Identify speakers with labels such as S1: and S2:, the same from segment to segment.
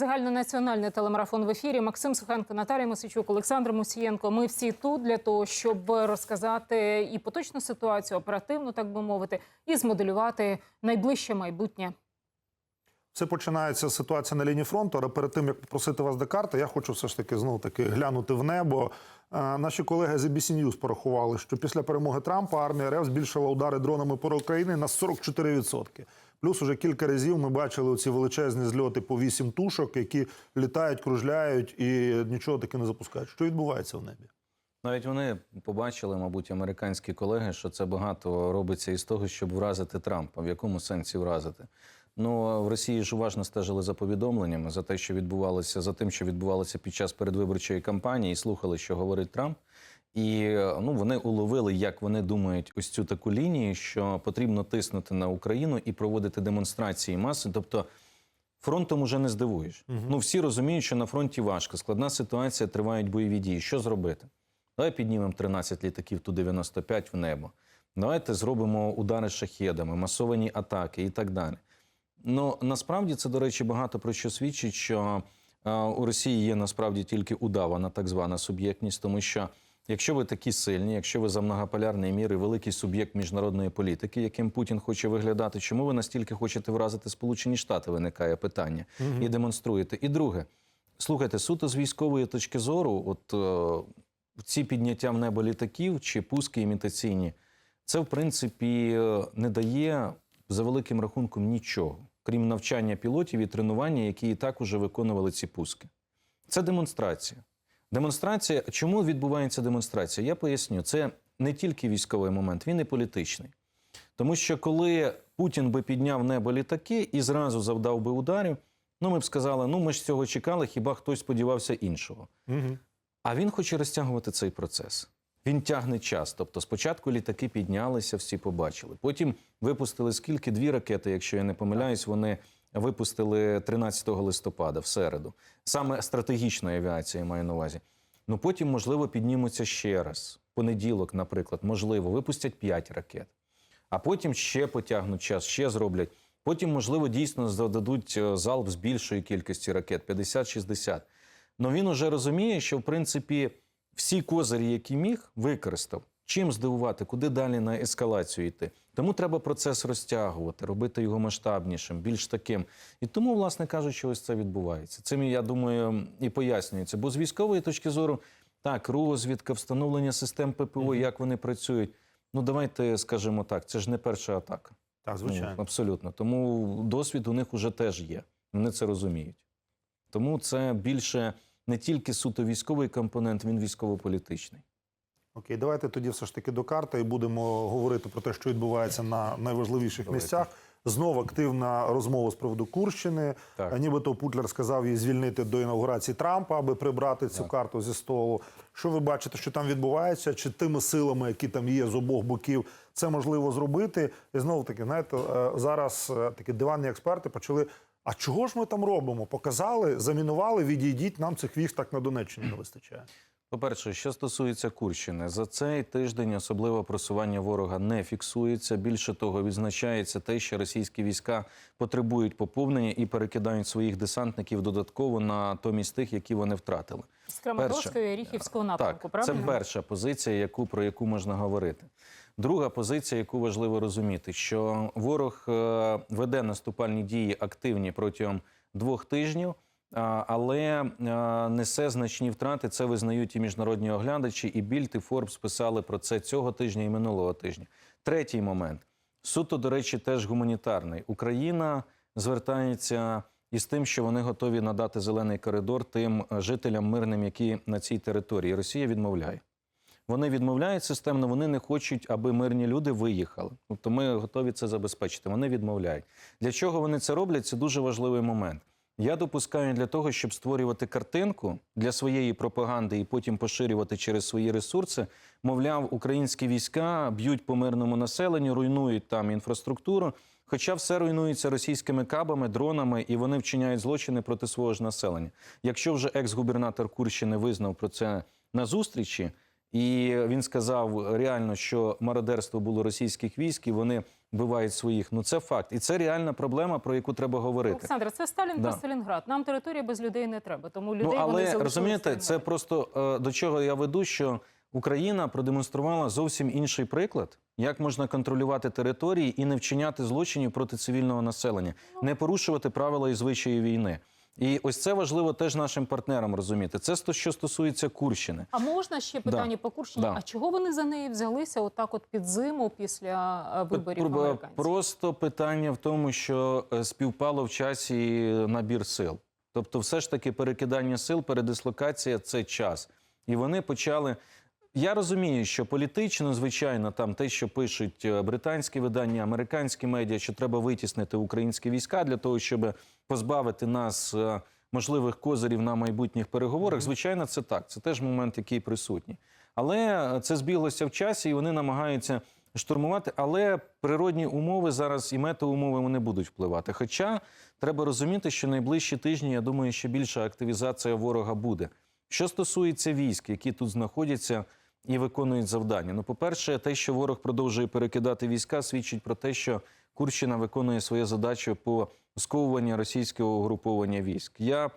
S1: Загальнонаціональний телемарафон в ефірі. Максим Сухенко, Наталія Мосичук, Олександр Мусієнко. Ми всі тут для того, щоб розказати і поточну ситуацію, оперативно, так би мовити, і змоделювати найближче майбутнє.
S2: Все починається ситуація на лінії фронту. Але перед тим як попросити вас до карти, я хочу все ж таки знову таки глянути в небо. Е, Наші колеги з ABC News порахували, що після перемоги Трампа армія РФ збільшила удари дронами по Україні на 44%. Плюс уже кілька разів ми бачили ці величезні зльоти по вісім тушок, які літають, кружляють і нічого таки не запускають. Що відбувається в небі?
S3: Навіть вони побачили, мабуть, американські колеги, що це багато робиться із того, щоб вразити Трампа. В якому сенсі вразити? Ну в Росії ж уважно стежили за повідомленнями за те, що відбувалося, за тим, що відбувалося під час передвиборчої кампанії, і слухали, що говорить Трамп. І ну вони уловили, як вони думають, ось цю таку лінію, що потрібно тиснути на Україну і проводити демонстрації маси. Тобто фронтом уже не здивуєш. Ну всі розуміють, що на фронті важко, складна ситуація, тривають бойові дії. Що зробити? Давай піднімемо 13 літаків ту 95 в небо. Давайте зробимо удари шахедами, масовані атаки і так далі. Ну насправді це, до речі, багато про що свідчить, що е, у Росії є насправді тільки удавана так звана суб'єктність, тому що якщо ви такі сильні, якщо ви за многополярний мір і великий суб'єкт міжнародної політики, яким Путін хоче виглядати, чому ви настільки хочете вразити Сполучені Штати? Виникає питання і демонструєте. І друге, слухайте, суто з військової точки зору, от е, ці підняття в небо літаків чи пуски імітаційні, це в принципі е, не дає за великим рахунком нічого, крім навчання пілотів і тренування, які і так уже виконували ці пуски. Це демонстрація. Демонстрація. Чому відбувається демонстрація? Я поясню, це не тільки військовий момент, він і політичний. Тому що коли Путін би підняв небо літаки і зразу завдав би ударів, ну ми б сказали, ну ми ж цього чекали, хіба хтось сподівався іншого.
S2: Угу.
S3: А він хоче розтягувати цей процес. Він тягне час. Тобто, спочатку літаки піднялися, всі побачили. Потім випустили скільки дві ракети, якщо я не помиляюсь, вони випустили 13 листопада в середу. Саме стратегічної авіації я маю на увазі. Ну потім, можливо, піднімуться ще раз. Понеділок, наприклад, можливо, випустять 5 ракет. А потім ще потягнуть час, ще зроблять. Потім, можливо, дійсно зададуть е, залп з більшої кількості ракет 50-60. Ну він уже розуміє, що в принципі всі козирі, які міг, використав. Чим здивувати, куди далі на ескалацію йти. Тому треба процес розтягувати, робити його масштабнішим, більш таким. І тому, власне кажучи, ось це відбувається. Цим я думаю і пояснюється. Бо з військової точки зору, так, розвідка, встановлення систем ППО, як вони працюють. Ну давайте скажемо так, це ж не перша атака.
S2: Так, звичайно.
S3: Ну, абсолютно. Тому досвід у них уже теж є. Вони це розуміють. Тому це більше не тільки суто військовий компонент, він військово-політичний.
S2: Окей, давайте тоді все ж таки до карти і будемо говорити про те, що відбувається на найважливіших
S3: Давайте.
S2: місцях. Знову активна розмова з приводу Курщини.
S3: Так.
S2: Нібито Путлер сказав її звільнити до інаугурації Трампа, аби прибрати цю
S3: Так.
S2: карту зі столу. Що ви бачите, що там відбувається? Чи тими силами, які там є з обох боків, це можливо зробити? І знову таки, знаєте, е, зараз е, такі диванні експерти почали. А чого ж ми там робимо? Показали, замінували, відійдіть, нам цих віг так на Донеччині не вистачає.
S3: По-перше, що стосується Курщини, за цей тиждень особливо просування ворога не фіксується. Більше того, відзначається те, що російські війська потребують поповнення і перекидають своїх десантників додатково на томість тих, які вони втратили.
S1: З Краматорського і Ріхівського напрямку,
S3: Так,
S1: правильно?
S3: це перша позиція, яку про яку можна говорити. Друга позиція, яку важливо розуміти, що ворог е, веде наступальні дії активні протягом двох тижнів, але е, несе значні втрати. Це визнають і міжнародні оглядачі, і Більд, і Форбс писали про це цього тижня і минулого тижня. Третій момент суто, до речі, теж гуманітарний. Україна звертається із тим, що вони готові надати зелений коридор тим е, жителям мирним, які на цій території. Росія відмовляє. Вони відмовляють системно, вони не хочуть, аби мирні люди виїхали. Тобто ми готові це забезпечити. Вони відмовляють. Для чого вони це роблять? Це дуже важливий момент. Я допускаю для того, щоб створювати картинку для своєї пропаганди і потім поширювати через свої ресурси. Мовляв, українські війська б'ють по мирному населенню, руйнують там інфраструктуру. Хоча все руйнується російськими кабами, дронами, і вони вчиняють злочини проти свого ж населення. Якщо вже екс-губернатор Курщини визнав про це на зустрічі, і він сказав реально, що мародерство було російських військ, і вони вбивають своїх. Ну це факт, і це реальна проблема, про яку треба говорити.
S1: Олександр, це Сталін
S3: Да.
S1: та Сталінград. Нам територія без людей не треба. Тому людей
S3: Ну але
S1: залишили
S3: розумієте, це просто е, до чого я веду, що Україна продемонструвала зовсім інший приклад, як можна контролювати території і не вчиняти злочинів проти цивільного населення, не порушувати правила і звичаї війни. І ось це важливо теж нашим партнерам розуміти. Це сто- що стосується Курщини.
S1: А можна ще питання по Курщині?
S3: Да.
S1: А чого вони за неї взялися отак, от під зиму після е, виборів американців?
S3: Просто питання в тому, що е, співпало в часі набір сил. Тобто, все ж таки, перекидання сил, передислокація це час. І вони почали. Я розумію, що політично, звичайно, там те, що пишуть е, британські видання, американські медіа, що треба витіснити українські війська для того, щоб позбавити нас е, можливих козирів на майбутніх переговорах. Звичайно, це так. Це теж момент, який присутній. Але е, це збіглося в часі, і вони намагаються штурмувати. Але природні умови зараз і метеоумови вони будуть впливати. Хоча треба розуміти, що найближчі тижні, я думаю, ще більша активізація ворога буде. Що стосується військ, які тут знаходяться і виконують завдання. Ну, по-перше, те, що ворог продовжує перекидати війська, свідчить про те, що Курщина виконує свою задачу по сковуванню російського угруповання військ. Я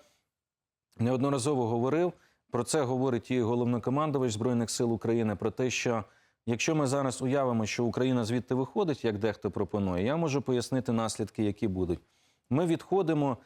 S3: неодноразово говорив. Про це говорить і головнокомандувач Збройних сил України. Про те, що якщо ми зараз уявимо, що Україна звідти виходить, як дехто пропонує, я можу пояснити наслідки, які будуть. Ми відходимо.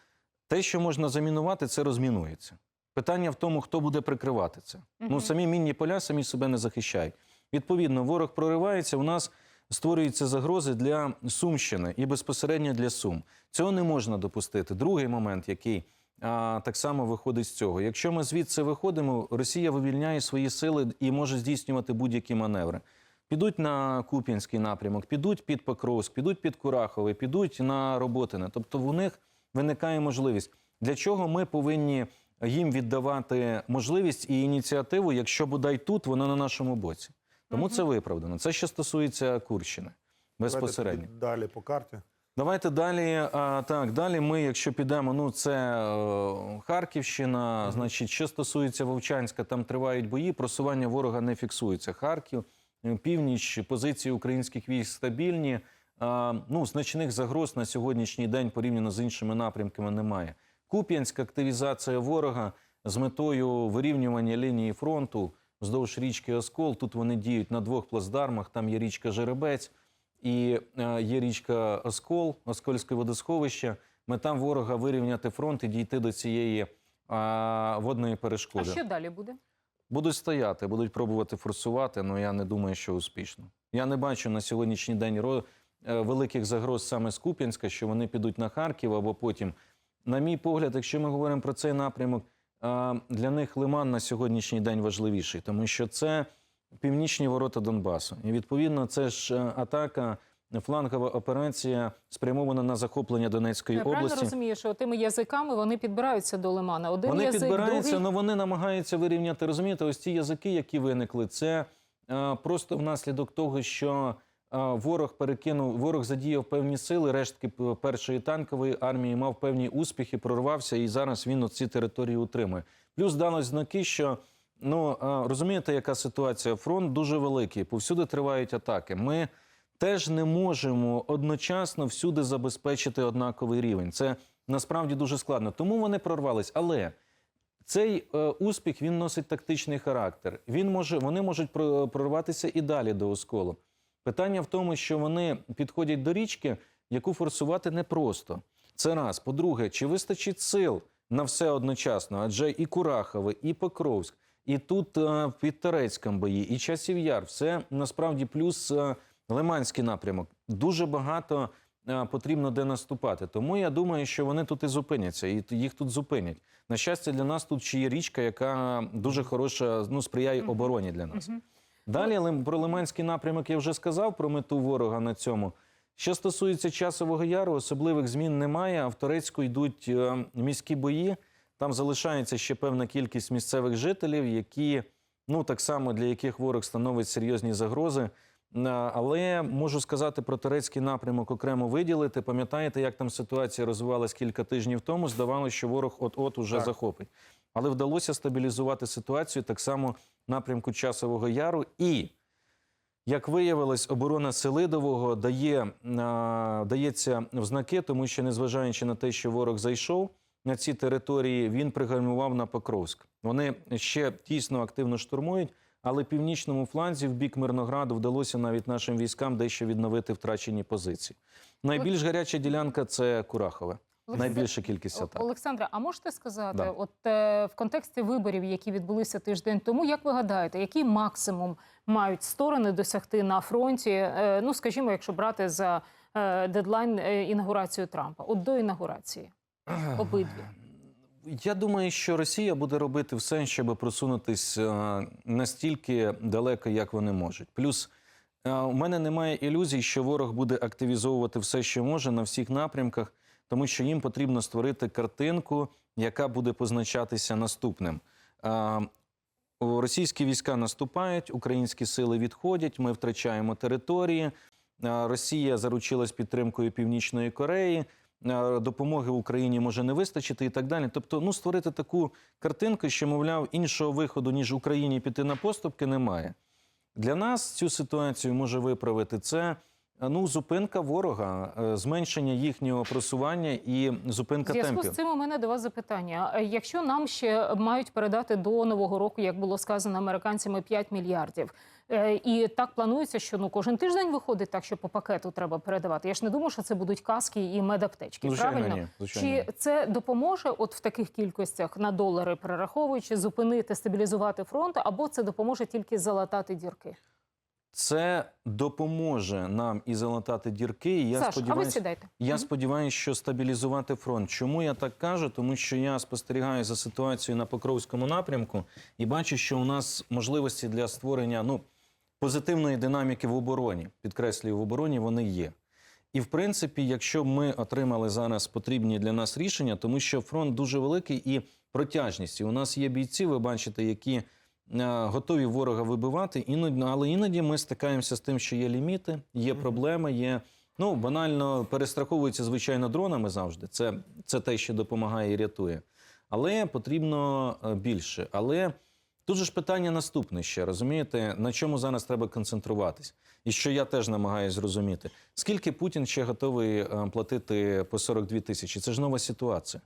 S3: Те, що можна замінувати, це розмінується. Питання в тому, хто буде прикривати це. Ну самі мінні поля самі себе не захищають. Відповідно, ворог проривається. У нас створюються загрози для Сумщини і безпосередньо для Сум. Цього не можна допустити. Другий момент, який а, так само виходить з цього. Якщо ми звідси виходимо, Росія вивільняє свої сили і може здійснювати будь-які маневри. Підуть на Куп'янський напрямок, підуть під Покровськ, підуть під Курахове, підуть на Роботине. Тобто у них виникає можливість. Для чого ми повинні їм віддавати можливість і ініціативу, якщо бодай тут вона на нашому боці? Тому
S1: Мгм.
S3: це виправдано. Це що стосується Курщини безпосередньо.
S2: тоді Далі по карті.
S3: Давайте далі. А, так, далі ми, якщо підемо, ну це е, Харківщина. Значить, що стосується Вовчанська, там тривають бої. Просування ворога не фіксується. Харків, е, північ, позиції українських військ стабільні. А, ну, значних загроз на сьогоднішній день порівняно з іншими напрямками немає. Куп'янська активізація ворога з метою вирівнювання лінії фронту вздовж річки Оскол. Тут вони діють на двох плацдармах. Там є річка Жеребець і е, є річка Оскол, Оскольське водосховище. Мета ворога вирівняти фронт і дійти до цієї а, водної
S1: А
S3: перешкоди.
S1: що далі буде?
S3: Будуть стояти, будуть пробувати форсувати, але я не думаю, що успішно. Я не бачу на сьогоднішній день ро- е, великих загроз саме з Куп'янська, що вони підуть на Харків або потім. На мій погляд, якщо ми говоримо про цей напрямок, для них Лиман на сьогоднішній день важливіший, тому що це північні ворота Донбасу. І відповідно, це ж е, атака, флангова операція спрямована на захоплення Донецької
S1: Я
S3: області.
S1: розумію, що тими язиками вони підбираються до лимана. Один
S3: Вони
S1: язик,
S3: підбираються,
S1: другий...
S3: вони намагаються вирівняти. Розумієте, ось ці язики, які виникли, це е, просто внаслідок того, що ворог перекинув, ворог задіяв певні сили, рештки першої танкової армії мав певні успіхи, прорвався, і зараз він ці території утримує. Плюс дало знаки, що ну розумієте, яка ситуація? Фронт дуже великий, повсюди тривають атаки. Ми теж не можемо одночасно всюди забезпечити однаковий рівень. Це насправді дуже складно. Тому вони прорвались. Але цей е, успіх він носить тактичний характер. Він може, вони можуть прорватися і далі до осколу. Питання в тому, що вони підходять до річки, яку форсувати непросто. Це раз. По-друге, чи вистачить сил на все одночасно? Адже і Курахове, і Покровськ, і тут е, під Торецьком бої, і Часів Яр. Все насправді плюс е, Лиманський напрямок. Дуже багато е, потрібно де наступати. Тому я думаю, що вони тут і зупиняться, і їх тут зупинять. На щастя, для нас тут ще є річка, яка дуже хороша, ну сприяє обороні для нас. Далі про Лиманський напрямок я вже сказав про мету ворога на цьому. Що стосується часового яру, особливих змін немає. А в Торецьку йдуть е, міські бої. Там залишається ще певна кількість місцевих жителів, які ну так само для яких ворог становить серйозні загрози. Е, Але можу сказати про турецький напрямок окремо виділити. Пам'ятаєте, як там ситуація розвивалась кілька тижнів тому? Здавалося, що ворог от-от уже
S2: Так.
S3: захопить. Але вдалося стабілізувати ситуацію так само в напрямку часового яру. І Як виявилось, оборона Селидового дає, а, дається в знаки, тому що, незважаючи на те, що ворог зайшов на ці території, він пригальмував на Покровськ. Вони ще тісно активно штурмують, але північному фланзі в бік Мирнограду вдалося навіть нашим військам дещо відновити втрачені позиції. Найбільш гаряча ділянка це Курахове.
S1: Олександр-
S3: Найбільша кількість атак.
S1: Олександре, а можете сказати,
S3: Да.
S1: от е, в контексті виборів, які відбулися тиждень тому, як ви гадаєте, який максимум мають сторони досягти на фронті? Е, ну, скажімо, якщо брати за е, дедлайн е, інаугурацію Трампа, от до інаугурації, обидві.
S3: Я думаю, що Росія буде робити все, щоб просунутись е, настільки далеко, як вони можуть. Плюс е, у мене немає ілюзій, що ворог буде активізовувати все, що може на всіх напрямках, тому що їм потрібно створити картинку, яка буде позначатися наступним. Російські війська наступають, українські сили відходять. Ми втрачаємо території. Росія заручилась підтримкою Північної Кореї. Допомоги Україні може не вистачити і так далі. Тобто, ну створити таку картинку, що мовляв іншого виходу ніж Україні піти на поступки, немає. Для нас цю ситуацію може виправити це. Е, Ну, зупинка ворога, е, зменшення їхнього просування і зупинка
S1: зв'язку
S3: темпів.
S1: з цим у мене до вас запитання. Е, Якщо нам ще мають передати до нового року, як було сказано американцями, 5 мільярдів, і так планується, що ну кожен тиждень виходить так, що по пакету треба передавати. Я ж не думаю, що це будуть каски і медаптечки.
S3: Звичайно,
S1: правильно?
S3: ні. Звичайно,
S1: Чи це допоможе, от в таких кількостях на долари перераховуючи, зупинити, стабілізувати фронт, або це допоможе тільки залатати дірки?
S3: Це допоможе нам і залатати дірки. І я
S1: Саш, а ви
S3: сподіваюся,
S1: сідайте.
S3: Я сподіваюся, що стабілізувати фронт. Чому я так кажу? Тому що я спостерігаю за ситуацією на Покровському напрямку і бачу, що у нас можливості для створення ну, позитивної динаміки в обороні, підкреслюю, в обороні вони є. І в принципі, якщо ми отримали зараз потрібні для нас рішення, тому що фронт дуже великий і протяжність. І у нас є бійці, ви бачите, які готові ворога вибивати. Іноді, але іноді ми стикаємося з тим, що є ліміти, є проблеми, є. Ну, банально перестраховуються, звичайно, дронами завжди. Це, це те, що допомагає і рятує. Але потрібно е, більше. Але тут же ж питання наступне ще, розумієте, на чому зараз треба концентруватись? І що я теж намагаюся зрозуміти. Скільки Путін ще готовий е, платити по 42 тисячі? Це ж нова ситуація.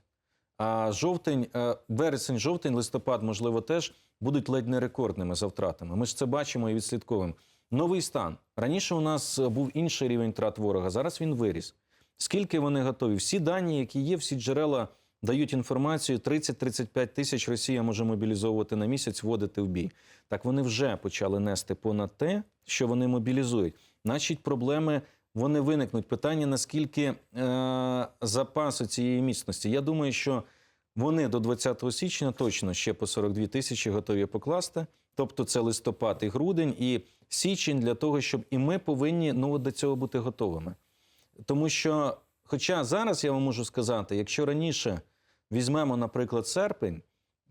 S3: А жовтень, е, вересень, жовтень, листопад, можливо, теж будуть ледь не рекордними за втратами. Ми ж це бачимо і відслідковуємо. Новий стан. Раніше у нас був інший рівень втрат ворога, зараз він виріс. Скільки вони готові? Всі дані, які є, всі джерела дають інформацію: 30-35 тисяч Росія може мобілізовувати на місяць, вводити в бій. Так вони вже почали нести понад те, що вони мобілізують. Значить, проблеми вони виникнуть. Питання наскільки е, запасу цієї міцності. Я думаю, що вони до 20 січня точно ще по 42 тисячі готові покласти. Тобто це листопад і грудень, і січень для того, щоб і ми повинні ну, до цього бути готовими. Тому що, хоча зараз я вам можу сказати, якщо раніше візьмемо, наприклад, серпень,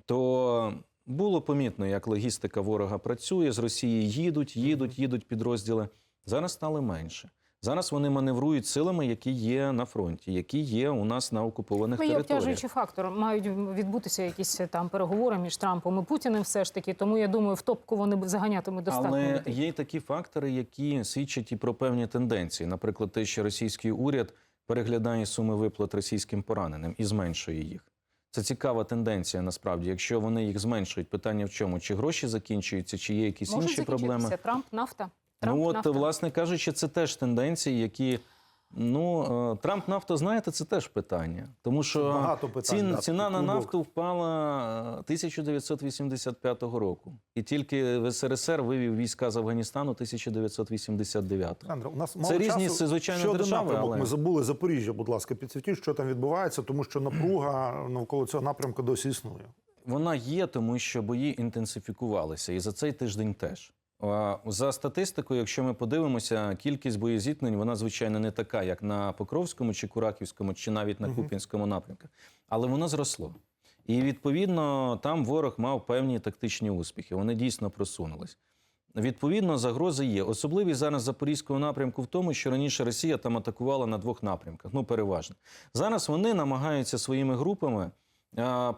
S3: то було помітно, як логістика ворога працює, з Росії їдуть, їдуть, їдуть підрозділи. Зараз стали менше. Зараз вони маневрують силами, які є на фронті, які є у нас на окупованих
S1: Ну, є
S3: територіях.
S1: обтяжуючий фактор. Мають відбутися якісь там переговори між Трампом і Путіним, все ж таки. Тому я думаю, в топку вони заганятимуть достатньо.
S3: Але
S1: людей.
S3: є й такі фактори, які свідчать і про певні тенденції. Наприклад, те, що російський уряд переглядає суми виплат російським пораненим і зменшує їх. Це цікава тенденція. Насправді, якщо вони їх зменшують, питання в чому? Чи гроші закінчуються, чи є якісь
S1: Може
S3: інші проблеми?
S1: Трамп, нафта. Трамп,
S3: ну от,
S1: нафта.
S3: власне кажучи, це теж тенденції, які. Ну, е, Трамп нафта, знаєте, це теж питання. Тому що
S2: питань,
S3: цін,
S2: да,
S3: ціна на нафту впала е, 1985 року. І тільки в СРСР вивів війська з Афганістану 1989.
S2: Олександр, у нас
S3: Це
S2: мало
S3: різні,
S2: часу.
S3: це, звичайно, держави, але-
S2: Ми забули Запоріжжя, будь ласка, підсвітіть, що там відбувається, тому що напруга навколо цього напрямку досі існує.
S3: Вона є, тому що бої інтенсифікувалися, і за цей тиждень теж. За статистикою, якщо ми подивимося, кількість боєзіткнень, вона звичайно не така, як на Покровському чи Кураківському, чи навіть на Куп'янському напрямку, але воно зросло. І відповідно там ворог мав певні тактичні успіхи. Вони дійсно просунулись. Відповідно, загрози є. Особливість зараз запорізького напрямку в тому, що раніше Росія там атакувала на двох напрямках, ну переважно. Зараз вони намагаються своїми групами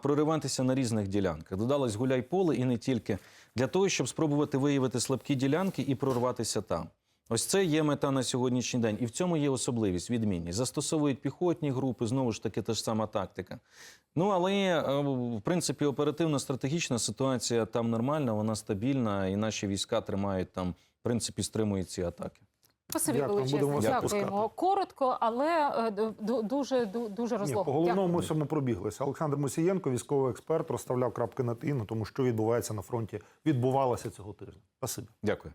S3: прориватися на різних ділянках. Додалось Гуляйполе і не тільки. Для того, щоб спробувати виявити слабкі ділянки і прорватися там. Ось це є мета на сьогоднішній день, і в цьому є особливість, відмінність. Застосовують піхотні групи, знову ж таки, та ж сама тактика. Ну але е, в принципі оперативно-стратегічна ситуація там нормальна, вона стабільна, і наші війська тримають там, в принципі, стримують ці атаки.
S1: Спасибі величезне. Дякуємо. Коротко, але е, дуже ду- дуже
S2: Ні, по головному цьому пробіглися. Олександр Мусієнко, військовий експерт, розставляв крапки над і на тому, що відбувається на фронті. Відбувалося цього тижня. Спасибі.
S3: Дякую.